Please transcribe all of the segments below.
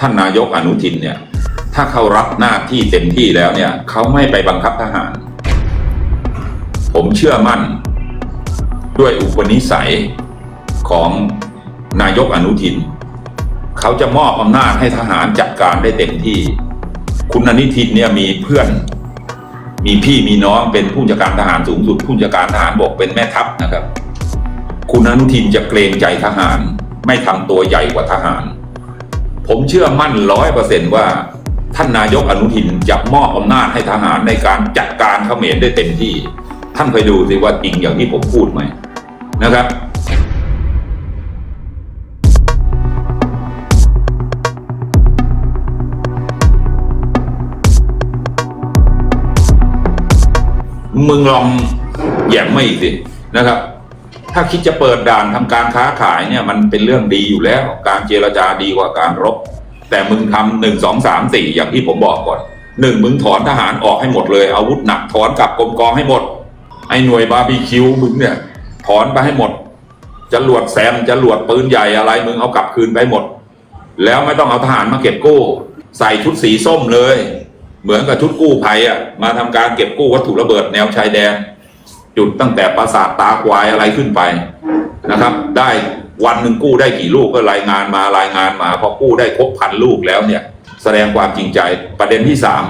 ท่านนายกอนุทินเนี่ยถ้าเขารับหน้าที่เต็มที่แล้วเนี่ยเขาไม่ไปบังคับทหาร ผมเชื่อมั่น ด้วยอุปนิสัยของนายกอนุทิน เขาจะมอบอำนาจให้ทหารจัดการได้เต็มที่ คุณอนุทินเนี่ยมีเพื่อน มีพี่มีน้องเป็นผู้จัดการทหารสูงสุดผู้จัดการทหารบกเป็นแม่ทัพนะครับ คุณอนุทินจะเกรงใจทหาร ไม่ทำตัวใหญ่กว่าทหาร ผมเชื่อมั่นร้อยเปอร์เซนต์ว่าท่านนายกอนุทินจะมอบอำนาจให้ทหารในการจัดการเขมรได้เต็มที่ ท่านไปดูสิว่าจริงอย่างที่ผมพูดไหมนะครับมึงลองแย่มมาอีกสินะครับ ถ้าคิดจะเปิดด่านทำการค้าขายเนี่ยมันเป็นเรื่องดีอยู่แล้ว การเจรจาดีกว่าการรบ แต่มึงทำหนึ่งสองสามสี่อย่างที่ผมบอกก่อนหนึ่งมึงถอนทหารออกให้หมดเลย อาวุธหนักถอนกลับกรมกองให้หมด ไอ้หน่วยบาร์บีคิวมึงเนี่ยถอนไปให้หมดจรวดแซมจรวดปืนใหญ่อะไรมึงเอากลับคืนไปหมด แล้วไม่ต้องเอาทหารมาเก็บกู้ ใส่ชุดสีส้มเลย เหมือนกับชุดกู้ภัยอะมาทำการเก็บกู้วัตถุระเบิดแนวชายแดน จุดตั้งแต่ปราสาทตาควายอะไรขึ้นไปนะครับ ได้วันหนึ่งกู้ได้กี่ลูกก็รายงานมารายงานมาพอกู้ได้ครบพันลูกแล้วเนี่ย แสดงความจริงใจประเด็นที่สาม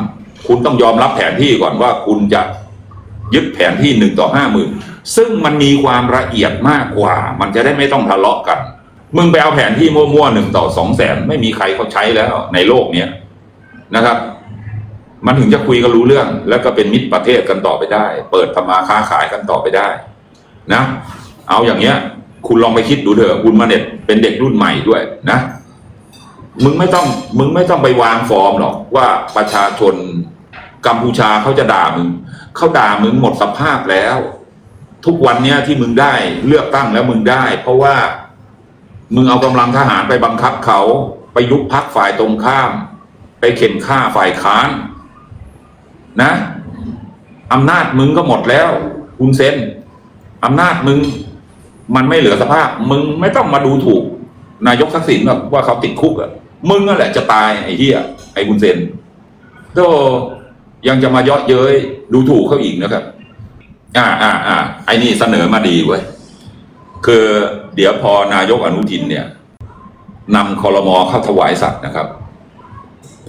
คุณต้องยอมรับแผนที่ก่อนว่าคุณจะยึดแผนที่หนึ่งต่อห้าหมื่นซึ่งมันมีความละเอียดมากกว่า มันจะได้ไม่ต้องทะเลาะกัน มึงไปเอาแผนที่มั่วๆหนึ่งต่อสองแสนไม่มีใครเขาใช้แล้วในโลกเนี้ยนะครับ มันถึงจะคุยกันรู้เรื่อง แล้วก็เป็นมิตรประเทศกันต่อไปได้ เปิดทำมาค้าขายกันต่อไปได้นะ เอาอย่างเงี้ย คุณลองไปคิดดูเถอะคุณมาเน็ตเป็นเด็กรุ่นใหม่ด้วยนะ มึงไม่ต้องมึงไม่ต้องไปวางฟอร์มหรอกว่าประชาชนกัมพูชาเขาจะด่ามึงเขาด่ามึงหมดสภาพแล้ว ทุกวันเนี้ยที่มึงได้เลือกตั้งแล้วมึงได้ เพราะว่ามึงเอากำลังทหารไปบังคับเขาไปยุบพักฝ่ายตรงข้าม ไปเข็นฆ่าฝ่ายค้าน นะอำนาจมึงก็หมดแล้ว คุณเซนอำนาจมึง มันไม่เหลือสภาพ มึงไม่ต้องมาดูถูก นายกทักษิณหรอกว่าเขาติดคุกอะมึงนั่นแหละจะตายไอ้เหี้ยไอ้คุณเซนก็ยังจะมาเยาะเย้ยดูถูกเขาอีกนะครับ อ่าอ่าอ่าไอ้นี่เสนอมาดีเว้ยคือเดี๋ยวพอนายกอนุทินเนี่ยนำคอรมอเข้าถวายสัตว์นะครับ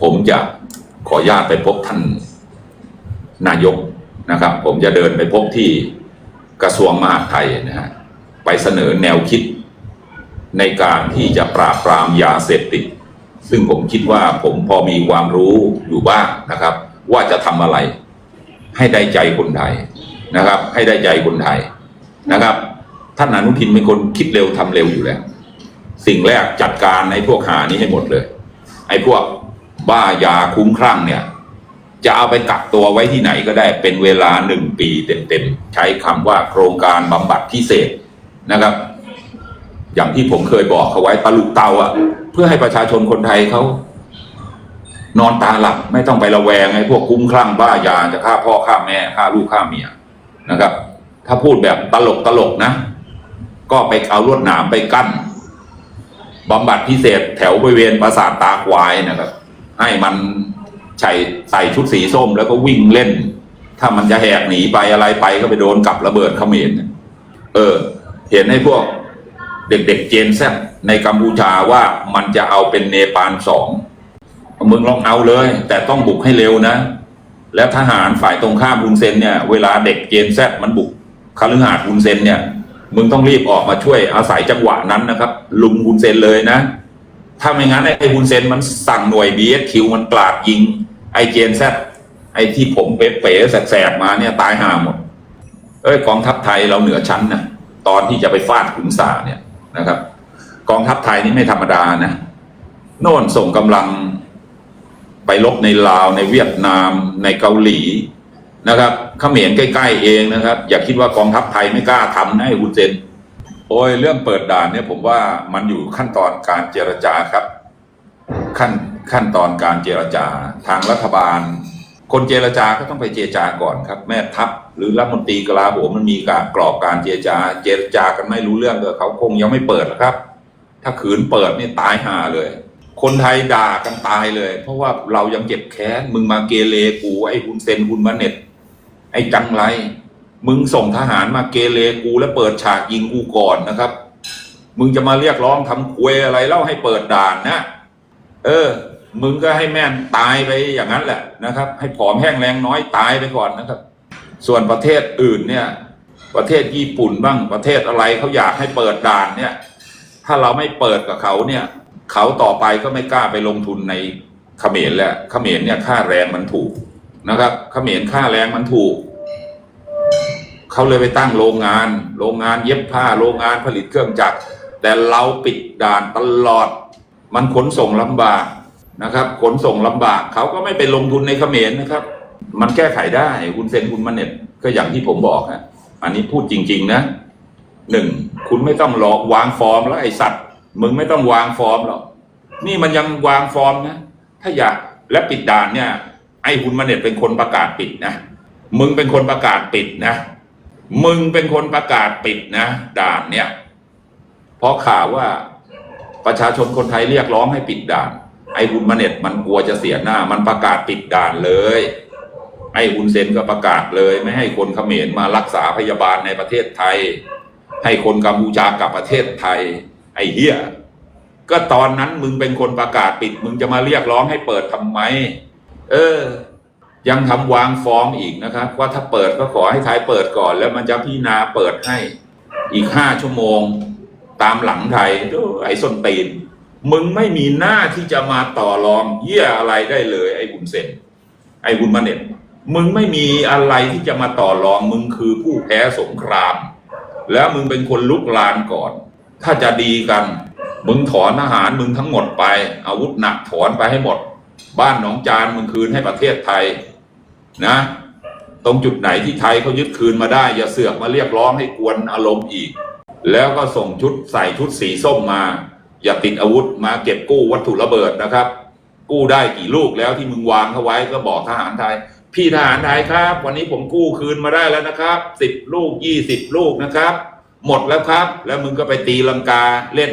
ผมจะขออนุญาตไปพบท่าน นายกนะครับ ผมจะเดินไปพบที่กระทรวงมหาดไทยนะฮะไปเสนอแนวคิดในการที่จะปราบปรามยาเสพติด ซึ่งผมคิดว่าผมพอมีความรู้อยู่บ้างนะครับ ว่าจะทำอะไร ให้ได้ใจคนไทยนะครับ ให้ได้ใจคนไทยนะครับท่านอนุทินเป็นคนคิดเร็วทำเร็วอยู่แล้ว สิ่งแรกจัดการไอ้พวกหานี้ให้หมดเลย ไอ้พวกบ้ายาคุ้มคลั่งเนี่ย จะเอาไปกักตัวไว้ที่ไหนก็ได้เป็นเวลาหนึ่งปีเต็มๆ ใช้คำว่าโครงการบำบัดพิเศษนะครับ อย่างที่ผมเคยบอกเขาไว้ตะลุกเตาอะเพื่อให้ประชาชนคนไทยเขานอนตาหลับไม่ต้องไประแวงไอ้พวกคุ้มคลั่งบ้ายาจะฆ่าพ่อฆ่าแม่ฆ่าลูกฆ่าเมียนะครับ ถ้าพูดแบบตลกตลกนะ ก็ไปเอาลวดหนามไปกั้นบำบัดพิเศษแถวบริเวณปราสาทตาควายนะครับ ให้มัน ใส่ใส่ชุดสีส้มแล้วก็วิ่งเล่น ถ้ามันจะแหกหนีไปอะไรไปก็ไปโดนกับระเบิดเขมรเออ เห็นให้พวกเด็กๆเจนแซในกัมพูชาว่ามันจะเอาเป็นเนปาลสองมึงลองเอาเลย แต่ต้องบุกให้เร็วนะ แล้วทหารฝ่ายตรงข้ามฮุนเซนเนี่ย เวลาเด็กเจนแซมันบุกคฤหาสน์ฮุนเซนเนี่ย มึงต้องรีบออกมาช่วยอาศัยจังหวะนั้นนะครับ ลุมฮุนเซนเลยนะ ถ้าไม่งั้นไอ้ฮุนเซนมันสั่งหน่วย BSQ มันกลาดยิง ไอ้เจนแซไอ้ที่ผมเป๋ๆแสบๆมาเนี่ยตายห่าหมด เอ้ยกองทัพไทยเราเหนือชั้นนะตอนที่จะไปฟาดขุนสาเนี่ยนะครับ กองทัพไทยนี่ไม่ธรรมดานะโน่นส่งกำลังไปลบในลาวในเวียดนามในเกาหลีนะครับเขมรใกล้ๆเองนะครับ อย่าคิดว่ากองทัพไทยไม่กล้าทำนะไอ้ฮุนเซนโอ้ยเรื่องเปิดด่านเนี่ยผมว่ามันอยู่ขั้นตอนการเจรจาครับ ขั้น ขั้นตอนการเจรจาทางรัฐบาล คนเจรจาก็ต้องไปเจรจาก่อนครับ แม่ทัพหรือรัฐมนตรีกลาโหมมันมีการกรอบการเจรจา เจรจากันไม่รู้เรื่องก็เขาคงยังไม่เปิดครับ ถ้าขืนเปิดนี่ตายห่าเลย คนไทยด่ากันตายเลย เพราะว่าเรายังเจ็บแค้นมึงมาเกเรกูไอ้คุณเซนคุณมาเน็ตไอ้จังไร มึงส่งทหารมาเกเรกูแล้วเปิดฉากยิงกูก่อนนะครับ มึงจะมาเรียกร้องทำควยอะไรเล่าให้เปิดด่านนะ เออ มึงก็ให้แม่ตายไปอย่างนั้นแหละนะครับ ให้ผอมแห้งแรงน้อยตายไปก่อนนะครับ ส่วนประเทศอื่นเนี่ย ประเทศญี่ปุ่นบ้างประเทศอะไรเขาอยากให้เปิดด่านเนี่ย ถ้าเราไม่เปิดกับเขาเนี่ย เขาต่อไปก็ไม่กล้าไปลงทุนในเขมรแล้วเขมรเนี่ยค่าแรงมันถูกนะครับเขมรค่าแรงมันถูกเขาเลยไปตั้งโรงงาน โรงงานเย็บผ้าโรงงานผลิตเครื่องจักรแต่เราปิดด่านตลอด มันขนส่งลำบาก นะครับ ขนส่งลำบากเขาก็ไม่ไปลงทุนในเขมรนะครับ มันแก้ไขได้คุณเซนคุณมาเน็ตก็อย่างที่ผมบอกฮะอันนี้พูดจริง ๆ นะหนึ่งคุณไม่ต้องหลอกวางฟอร์มแล้วไอ้สัตว์ มึงไม่ต้องวางฟอร์มหรอกนี่มันยังวางฟอร์มนะถ้าอยากและปิดด่านเนี่ย ไอ้คุณมาเน็ตเป็นคนประกาศปิดนะมึงเป็นคนประกาศปิดนะ มึงเป็นคนประกาศปิดนะ ด่านเนี่ยเพราะข่าวว่าประชาชนคนไทยเรียกร้องให้ปิดด่าน ไอ้บุญมาเน็ตมันกลัวจะเสียหน้า มันประกาศปิดด่านเลย ไอ้บุญเซนก็ประกาศเลย ไม่ให้คนเขมรมารักษาพยาบาลในประเทศไทย ให้คนกัมพูชากลับประเทศไทย ไอ้เหี้ยก็ตอนนั้นมึงเป็นคนประกาศปิด มึงจะมาเรียกร้องให้เปิดทำไม เออ ยังทำวางฟอร์มอีกนะครับ ว่าถ้าเปิดก็ขอให้ไทยเปิดก่อน แล้วมันจะพิจารณาเปิดให้อีกห้าชั่วโมง ตามหลังไทยไอ้ส้นตีน มึงไม่มีหน้าที่จะมาต่อรองเยี่ยอะไรได้เลย ไอ้บุญเซนไอ้บุญมาเน็ตมึงไม่มีอะไรที่จะมาต่อรอง มึงคือผู้แพ้สงคราม แล้วมึงเป็นคนลุกลานก่อน ถ้าจะดีกัน มึงถอนทหารมึงทั้งหมดไป อาวุธหนักถอนไปให้หมด บ้านหนองจานมึงคืนให้ประเทศไทยนะ ตรงจุดไหนที่ไทยเขายึดคืนมาได้ อย่าเสือกมาเรียกร้องให้กวนอารมณ์อีก แล้วก็ส่งชุดใส่ชุดสีส้มมา อย่าติดอาวุธมาเก็บกู้วัตถุระเบิดนะครับ กู้ได้กี่ลูกแล้วที่มึงวางเขาไว้ก็บอกทหารไทย พี่ทหารไทยครับ วันนี้ผมกู้คืนมาได้แล้วนะครับสิบลูกยี่สิบลูกนะครับ หมดแล้วครับ แล้วมึงก็ไปตีลังกาเล่น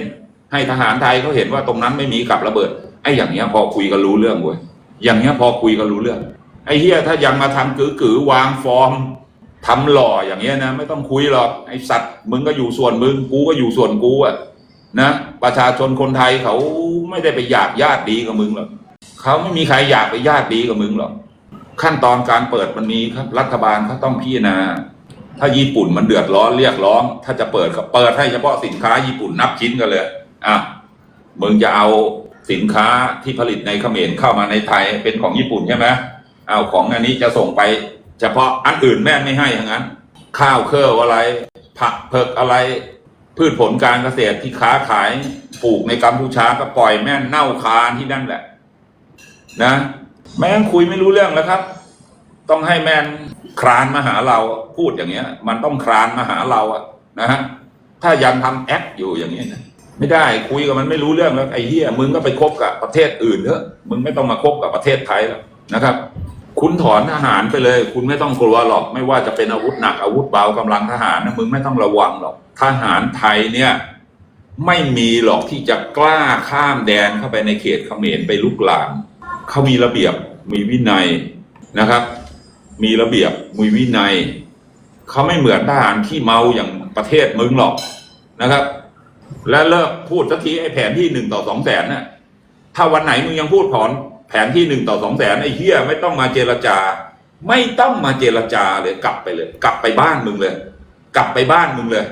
ให้ทหารไทยเขาเห็นว่าตรงนั้นไม่มีกับระเบิดไอ้อย่างเงี้ยพอคุยกันรู้เรื่องเว้ยอย่างเงี้ยพอคุยกันรู้เรื่อง ไอ้เฮียถ้ายังมาทำกือกือๆวางฟอร์มทำหล่ออย่างเงี้ยนะ ไม่ต้องคุยหรอกไอ้สัตว์มึงก็อยู่ส่วนมึงกูก็อยู่ส่วนกูอะ นะประชาชนคนไทยเขาไม่ได้ไปอยากญาติดีกับมึงหรอกเขาไม่มีใครอยากไปญาติดีกับมึงหรอกขั้นตอนการเปิดมันมีครับรัฐบาลเขาต้องพิจารณา ถ้าญี่ปุ่นมันเดือดร้อนเรียกร้อง ถ้าจะเปิดก็เปิดให้เฉพาะสินค้าญี่ปุ่นนับชิ้นกันเลยอะมึงจะเอาสินค้าที่ผลิตในเขมรเข้ามาในไทยเป็นของญี่ปุ่นใช่ไหมเอาของอันนี้จะส่งไป เฉพาะอันอื่นแม่ไม่ให้อย่างนั้น ข้าวเครื่ออะไร ผักเผือกอะไร พืชผลการเกษตรที่ค้าขายปลูกในกัมพูชาก็ปล่อยแม่งเน่าคานที่นั่นแหละ นะแม่งคุยไม่รู้เรื่องแล้วครับ ต้องให้แม่นครานมาหาเราพูดอย่างเงี้ย มันต้องครานมาหาเราอะนะฮะถ้ายังทำแอคอยู่อย่างเงี้ยนะไม่ได้คุยกับมันไม่รู้เรื่องแล้วไอ้เหี้ยมึงก็ไปคบกับประเทศอื่นเถอะมึงไม่ต้องมาคบกับประเทศไทยแล้วนะครับ คุณถอนทหารไปเลย คุณไม่ต้องกลัวหรอก ไม่ว่าจะเป็นอาวุธหนักอาวุธเบากำลังทหารนะมึงไม่ต้องระวังหรอกทหารไทยเนี่ย ไม่มีหรอกที่จะกล้าข้ามแดนเข้าไปในเขตเขมรไปลุกลามเขามีระเบียบมีวินัยนะครับ มีระเบียบมีวินัยเขาไม่เหมือนทหารที่เมาอย่างประเทศมึงหรอกนะครับ และเลิกพูดสักทีไอ้แผนที่หนึ่งต่อสองแสนน่ะถ้าวันไหนมึงยังพูดถอน แผนที่หนึ่งต่อสองแสนไอ้เหี้ยไม่ต้องมาเจรจา ไม่ต้องมาเจรจาเลยกลับไปเลย กลับไปบ้านมึงเลย กลับไปบ้านมึงเลย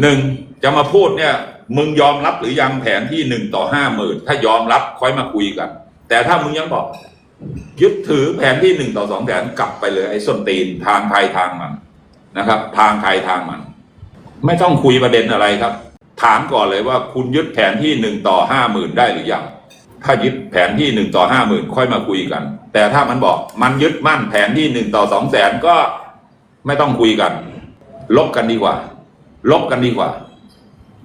หนึ่งจะมาพูดเนี่ยมึงยอมรับหรือยังแผนที่หนึ่งต่อห้าหมื่นถ้ายอมรับค่อยมาคุยกัน แต่ถ้ามึงยังบอก ยึดถือแผนที่หนึ่งต่อสองแสนกลับไปเลย ไอ้ส้นตีนทางใครทางมันนะครับ ทางใครทางมัน ไม่ต้องคุยประเด็นอะไรครับ ถามก่อนเลยว่าคุณยึดแผนที่หนึ่งต่อห้าหมื่นได้หรือยัง ถ้ายึดแผนที่หนึ่งต่อห้าหมื่นค่อยมาคุยกัน แต่ถ้ามันบอกมันยึดมั่นแผนที่หนึ่งต่อสองแสนก็ไม่ต้องคุยกัน ลบกันดีกว่า ลบกันดีกว่า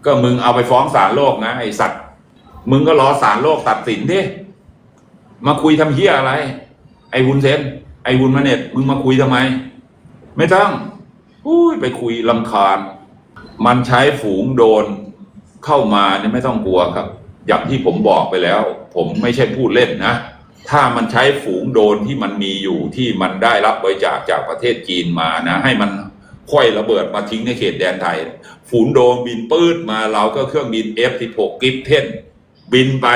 ก็มึงเอาไปฟ้องศาลโลกนะไอสัตว์ มึงก็รอศาลโลกตัดสินดิมาคุยทำเฮียอะไร ไอวุนเซนไอวุนมาเน็ตมึงมาคุยทำไม ไม่ต้องอุ้ยไปคุยลำคาญ มันใช้ฝูงโดนเข้ามาเนี่ยไม่ต้องกลัวครับ อย่างที่ผมบอกไปแล้ว ผมไม่ใช่พูดเล่นนะ ถ้ามันใช้ฝูงโดรนที่มันมีอยู่ที่มันได้รับบริจาคจากประเทศจีนมานะ ให้มันค่อยระเบิดมาทิ้งในเขตแดนไทย ฝูงโดรนบินปื้ดมาเราก็เครื่องบิน F16 กิฟเทนบินไป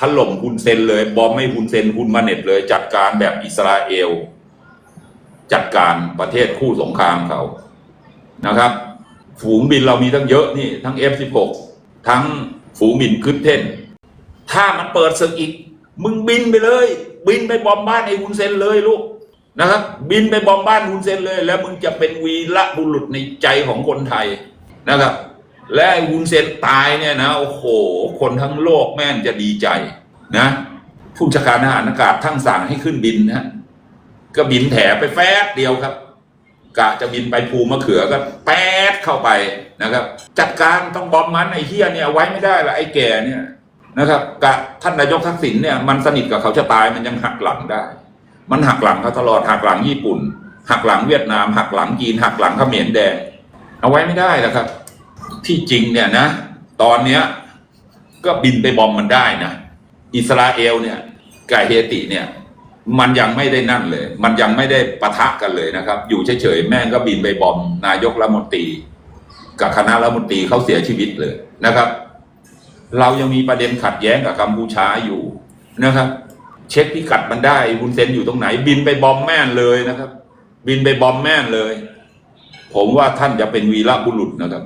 ถล่มฮุนเซนเลยบอมไม่ฮุนเซนฮุนมาเน็ตเลย จัดการแบบอิสราเอล จัดการประเทศคู่สงครามเขานะครับ ฝูงบินเรามีทั้งเยอะนี่ ทั้ง F16 ทั้งฝูงบินขึ้นเทน ถ้ามันเปิดศึกอีก มึงบินไปเลย บินไปบอมบ้านไอ้ฮุนเซนเลยลูกนะครับ บินไปบอมบ้านฮุนเซนเลย แล้วมึงจะเป็นวีระบุรุษในใจของคนไทยนะครับ และไอ้ฮุนเซนตายเนี่ยนะโอ้โห คนทั้งโลกแม่งจะดีใจนะผู้จัดการทหารอากาศทั้งสั่งให้ขึ้นบินนะก็บินแถไปแฟบเดียวครับกะจะบินไปภูมะเขือก็แป๊ดเข้าไปนะครับ จัดการต้องบอมมันไอ้เฮียเนี่ยไว้ไม่ได้ละไอ้แก่เนี่ย นะครับกะท่านนายกทักษิณเนี่ยมันสนิทกับเขาจะตายมันยังหักหลังได้ มันหักหลังเขาตลอดหักหลังญี่ปุ่น หักหลังเวียดนาม หักหลังจีน หักหลังเขมรแดง เอาไว้ไม่ได้แล้วครับ ที่จริงเนี่ยนะ ตอนเนี้ยก็บินไปบอมมันได้นะอิสราเอลเนี่ยกับเฮติเนี่ยมันยังไม่ได้นั่นเลย มันยังไม่ได้ปะทะกันเลยนะครับ อยู่เฉยๆแม่งก็บินไปบอม นายกรัฐมนตรี กับคณะรัฐมนตรีเขาเสียชีวิตเลยนะครับ เรายังมีประเด็นขัดแย้งกับกัมพูชาอยู่นะครับ เช็คพิกัดมันได้บุญเซนอยู่ตรงไหน บินไปบอมแม่นเลยนะครับ บินไปบอมแม่นเลย ผมว่าท่านจะเป็นวีรบุรุษนะครับ